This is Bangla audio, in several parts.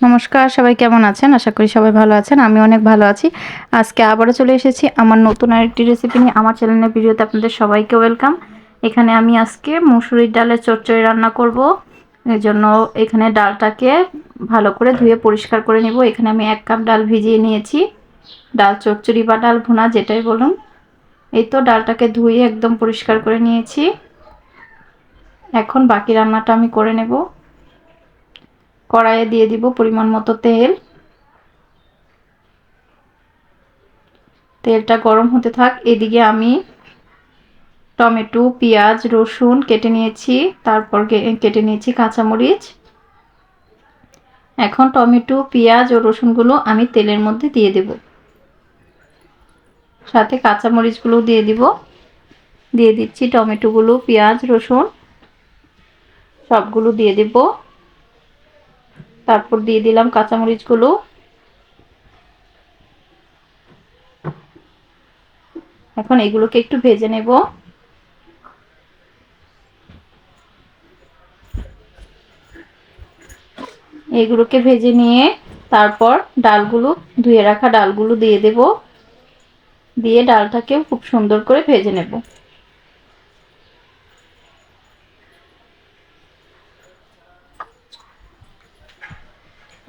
নমস্কার, সবাই কেমন আছেন? আশা করি সবাই ভালো আছেন, আমি অনেক ভালো আছি। আজকে আবারও চলে এসেছি আমার নতুন আরেকটি রেসিপি নিয়ে, আমার চ্যানেলের ভিডিওতে আপনাদের সবাইকে ওয়েলকাম এখানে আমি আজকে মুসুরির ডালের চচ্চড়ি রান্না করব। এর জন্য এখানে ডালটাকে ভালো করে ধুয়ে পরিষ্কার করে নেব। এখানে আমি এক কাপ ডাল ভিজিয়ে নিয়েছি। ডাল চচ্চড়ি বা ডাল ভুনা, যেটাই বলুন। এই তো ডালটাকে ধুয়ে একদম পরিষ্কার করে নিয়েছি। এখন বাকি রান্নাটা আমি করে নেব। কড়াইয়ে দিয়ে দিব পরিমাণ মতো তেল। তেলটা গরম হতে থাক, এদিকে আমি টমেটো, পেঁয়াজ, রসুন কেটে নিয়েছি, তারপর কেটে নিয়েছি কাঁচামরিচ। এখন টমেটো, পেঁয়াজ ও রসুনগুলো আমি তেলের মধ্যে দিয়ে দেব। সাথে কাঁচামরিচগুলো দিয়ে দিব। দিয়ে দিচ্ছি টমেটোগুলো, পেঁয়াজ, রসুন, সবগুলো দিয়ে দেবো। তারপর দিয়ে দিলাম কাঁচামরিচগুলো। এখন এগুলোকে একটু ভেজে নেব। এগুলোকে ভেজে নিয়ে তারপর ডালগুলো, ধুয়ে রাখা ডালগুলো দিয়ে দেব। দিয়ে ডালটাকেও খুব সুন্দর করে ভেজে নেব।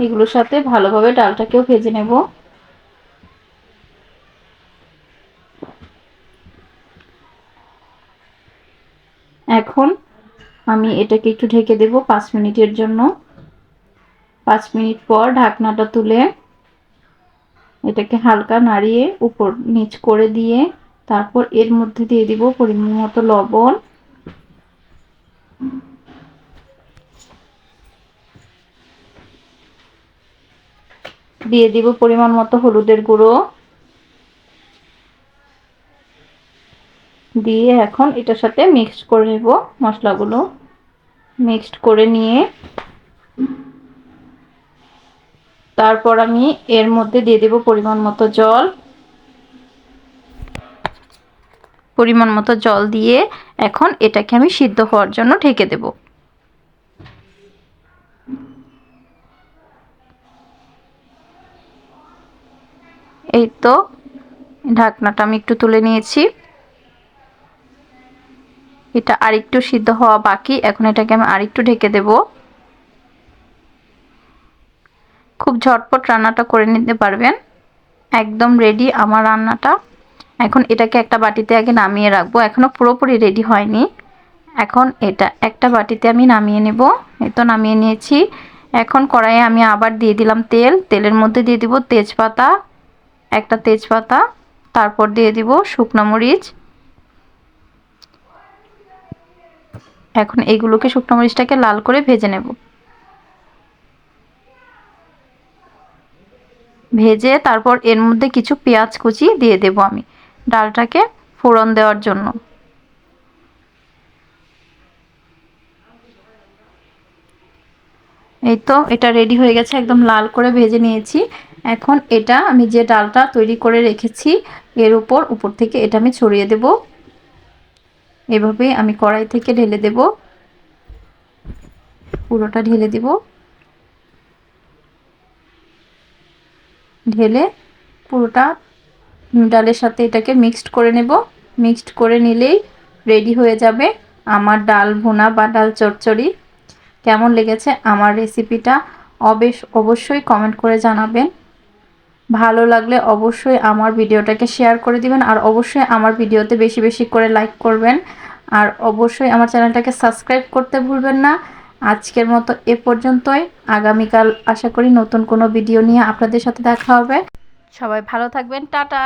এগুলোর সাথে ভালোভাবে ডালটাকেও ভেজে নেব। এখন আমি এটাকে একটু ঢেকে দেব পাঁচ মিনিটের জন্য। পাঁচ মিনিট পর ঢাকনাটা তুলে এটাকে হালকা নাড়িয়ে উপর নিচ করে দিয়ে তারপর এর মধ্যে দিয়ে দিব পরিমাণ মতো লবণ। দিয়ে দিব পরিমাণ মতো হলুদের গুঁড়ো। দিয়ে এখন এটার সাথে মিক্সড করে নেব মশলাগুলো। মিক্সড করে নিয়ে তারপর আমি এর মধ্যে দিয়ে দেব পরিমাণ মতো জল। পরিমাণ মতো জল দিয়ে এখন এটাকে আমি সিদ্ধ হওয়ার জন্য ঢেকে দেবো। এই তো, ঢাকনাটা আমি একটু তুলে নিয়েছি। এটা আরেকটু সিদ্ধ হওয়া বাকি, এখন এটাকে আমি আরেকটু ঢেকে দেব। খুব ঝটপট রান্নাটা করে নিতে পারবেন। একদম রেডি আমার রান্নাটা। এখন এটাকে একটা বাটিতে আগে নামিয়ে রাখব। এখনও পুরোপুরি রেডি হয়নি। এখন এটা একটা বাটিতে আমি নামিয়ে নেব। এই তো নামিয়ে নিয়েছি। এখন কড়াইয়ে আমি আবার দিয়ে দিলাম তেল। তেলের মধ্যে দিয়ে দিব তেজপাতা। একটা তেজপাতা, তারপর দিয়ে দিব শুকনো মরিচ। এখন এইগুলোকে শুকনো মরিচটাকে লাল করে ভেজে নেব। ভেজে তারপর এর মধ্যে কিছু পেঁয়াজ কুচি দিয়ে দেব আমি ডালটাকে ফোড়ন দেওয়ার জন্য। এই তো এটা রেডি হয়ে গেছে, একদম লাল করে ভেজে নিয়েছি। এখন এটা আমি যে ডালটা তৈরি করে রেখেছি, এর উপর উপর থেকে এটা আমি ছড়িয়ে দেব। এভাবে আমি কড়াই থেকে ঢেলে দেব। পুরোটা ঢেলে দেব। ঢেলে পুরোটা ডালের সাথে এটাকে মিক্সড করে নেব। মিক্সড করে নিলেই রেডি হয়ে যাবে আমার ডাল ভুনা বা ডাল চচ্চড়ি। কেমন লেগেছে আমার রেসিপিটা অবেশ, অবশ্যই কমেন্ট করে জানাবেন। ভালো লাগলে অবশ্যই আমার ভিডিওটাকে শেয়ার করে দিবেন আর অবশ্যই আমার ভিডিওতে বেশি বেশি করে লাইক করবেন। আর অবশ্যই আমার চ্যানেলটাকে সাবস্ক্রাইব করতে ভুলবেন না। আজকের মতো এ পর্যন্তই। আগামীকাল আশা করি নতুন কোনো ভিডিও নিয়ে আপনাদের সাথে দেখা হবে। সবাই ভালো থাকবেন। টাটা।